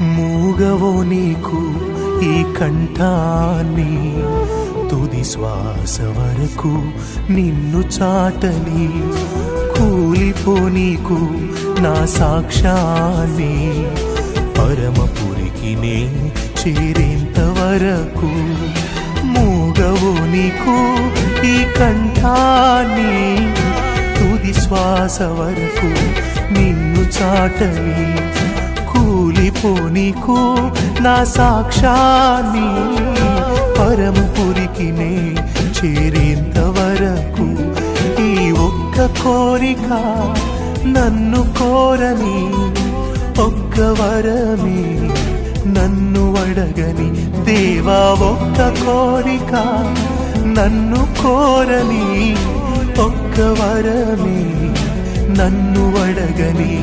మూగవో నీకు ఈ కంఠాన్ని తుది శ్వాస వరకు నిన్ను చాటని కూలిపో నీకు నా సాక్ష్యాన్ని. పరమపురికి నే చేరేంత వరకు మూగవో నీకు ఈ కంఠాన్ని తుది శ్వాస వరకు నిన్ను చాటని. కూలిపో నీకు నా సాక్షాన్ని పరమపురికి నే చేరేంత వరకు ఈ ఒక్క కోరిక నన్ను కోరని ఒక్క వరమే నన్ను అడగని దేవా ఒక్క కోరిక నన్ను కోరని ఒక్క వరమే నన్ను అడగని